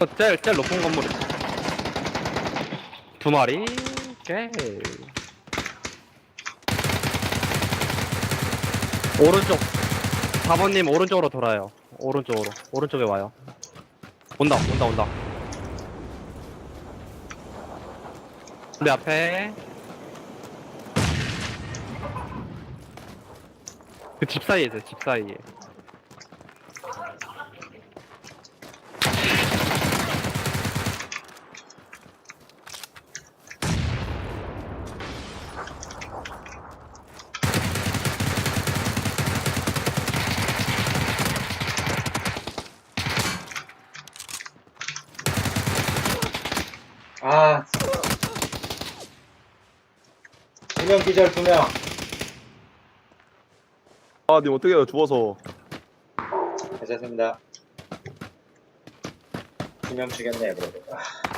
어, 제일, 제일 높은 건물. 두 마리? 오케이. 오른쪽. 4번님 오른쪽으로 돌아요. 오른쪽으로. 오른쪽에 와요. 온다, 온다, 온다. 우리 앞에. 그 집 사이에 있어요, 집 사이에. 아. 두명 기절 두 명. 아, 님 어떻게 해요? 죽어서. 괜찮습니다. 두 명 죽였네, 그래도. 아.